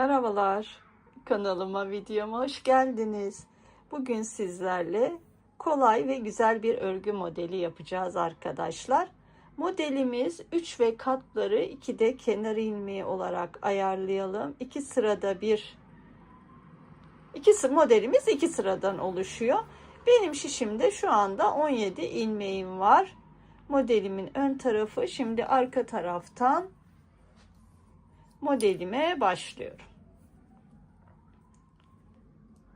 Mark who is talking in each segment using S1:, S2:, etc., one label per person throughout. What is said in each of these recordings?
S1: Merhabalar. Kanalıma, videoma hoş geldiniz. Bugün sizlerle kolay ve güzel bir örgü modeli yapacağız arkadaşlar. Modelimiz 3 ve katları 2'de kenar ilmeği olarak ayarlayalım. 2 sırada bir iki sı- modelimiz 2 sıradan oluşuyor. Benim şişimde şu anda 17 ilmeğim var. Modelimin ön tarafı şimdi arka taraftan modelime başlıyorum.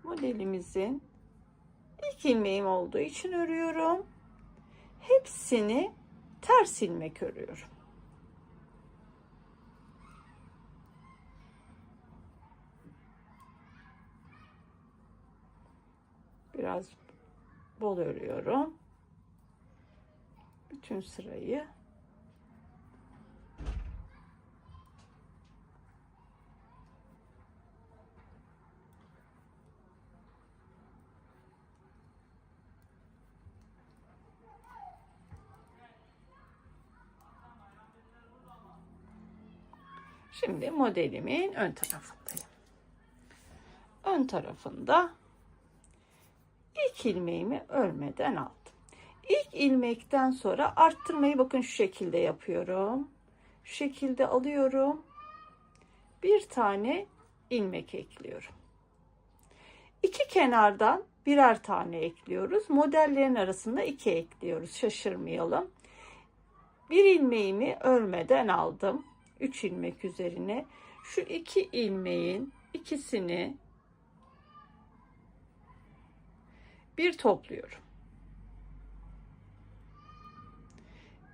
S1: Modelimizin ilk ilmeğim olduğu için örüyorum. Hepsini ters ilmek örüyorum. Biraz bol örüyorum. Bütün sırayı Şimdi modelimin ön tarafındayım. Ön tarafında ilk ilmeğimi örmeden aldım. İlk ilmekten sonra arttırmayı bakın şu şekilde yapıyorum. Şu şekilde alıyorum. Bir tane ilmek ekliyorum. İki kenardan birer tane ekliyoruz. Modellerin arasında iki ekliyoruz. Şaşırmayalım. Bir ilmeğimi örmeden aldım. 3 ilmek üzerine şu iki ilmeğin ikisini bir topluyorum.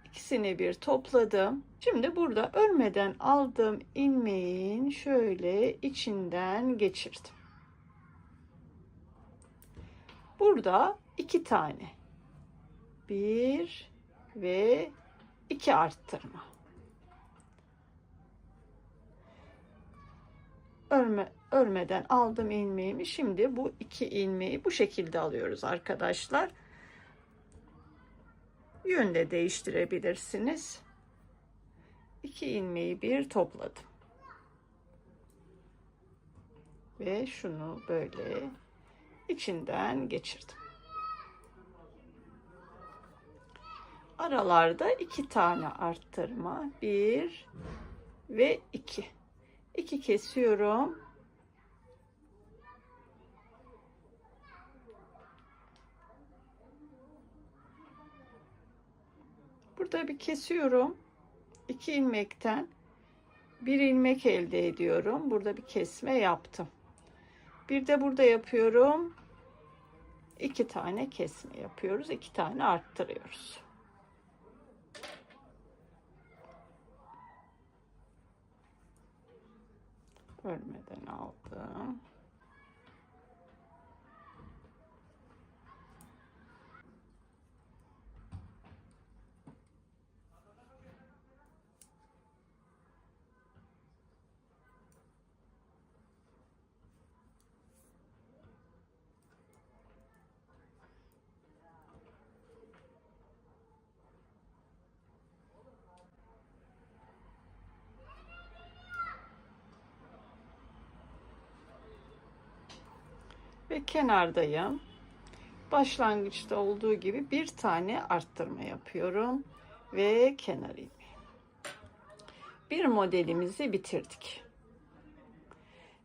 S1: İkisini bir topladım. Şimdi burada örmeden aldığım ilmeğin şöyle içinden geçirdim. Burada iki tane. Bir ve iki arttırma. Örme, örmeden aldım ilmeğimi. Şimdi bu iki ilmeği bu şekilde alıyoruz arkadaşlar. Yön de değiştirebilirsiniz. İki ilmeği bir topladım. Ve şunu böyle içinden geçirdim. Aralarda iki tane arttırma. Bir ve iki. 2 kesiyorum. Burada bir kesiyorum. 2 ilmekten bir ilmek elde ediyorum. Burada bir kesme yaptım. Bir de burada yapıyorum. İki tane kesme yapıyoruz. iki tane arttırıyoruz. Örmeden aldım. Kenardayım. Başlangıçta olduğu gibi bir tane arttırma yapıyorum ve kenar ilmeği. Bir modelimizi bitirdik.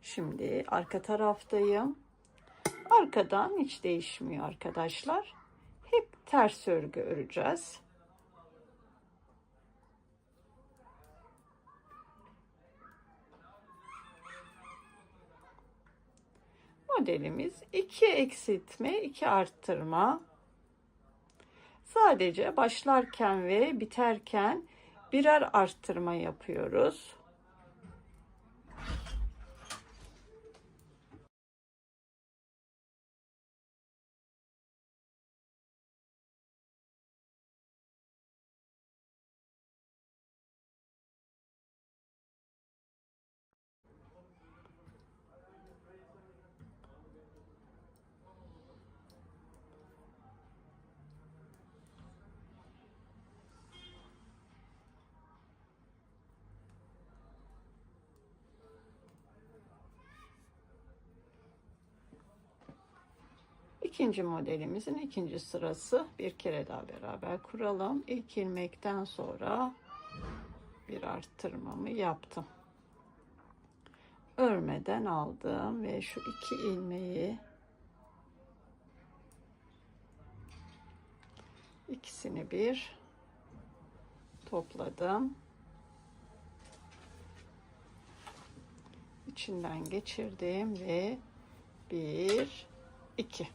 S1: Şimdi arka taraftayım. Arkadan hiç değişmiyor arkadaşlar. Hep ters örgü öreceğiz. Modelimiz 2 eksiltme 2 arttırma. Sadece başlarken ve biterken birer arttırma yapıyoruz İkinci modelimizin ikinci sırası bir kere daha beraber kuralım. İlk ilmekten sonra bir arttırmamı yaptım. Örmeden aldım ve şu iki ilmeği ikisini bir topladım. İçinden geçirdim ve bir, iki.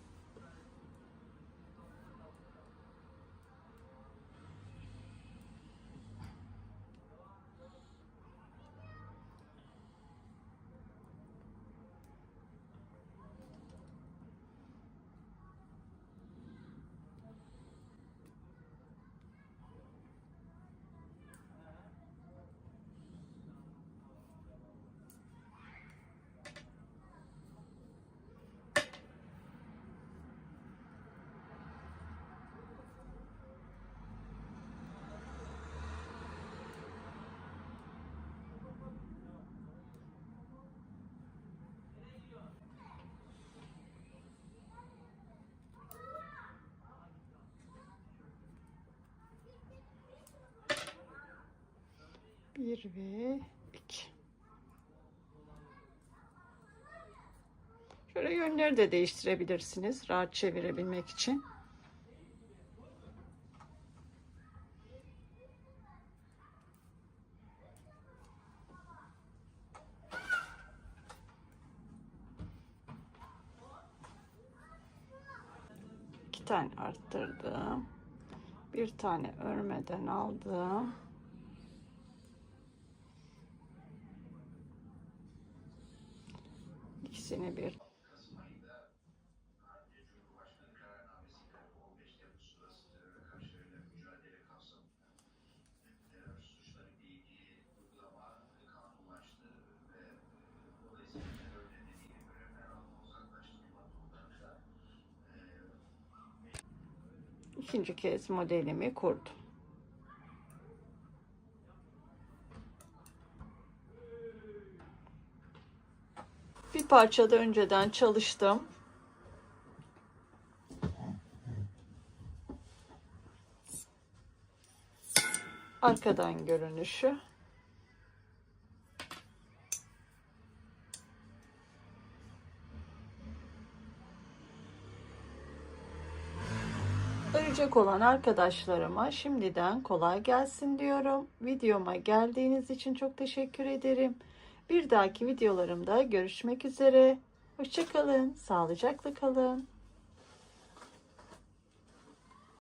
S1: Bir ve iki. Şöyle yönleri de değiştirebilirsiniz rahat çevirebilmek için. İki tane arttırdım. Bir tane örmeden aldım.
S2: Uzaklaştırma noktalarında
S1: ikinci kez modelimi kurdum. Bir parçada önceden çalıştım. Arkadan görünüşü. Örecek olan arkadaşlarıma şimdiden kolay gelsin diyorum. Videoma geldiğiniz için çok teşekkür ederim. Bir dahaki videolarımda görüşmek üzere. Hoşçakalın, sağlıcakla kalın.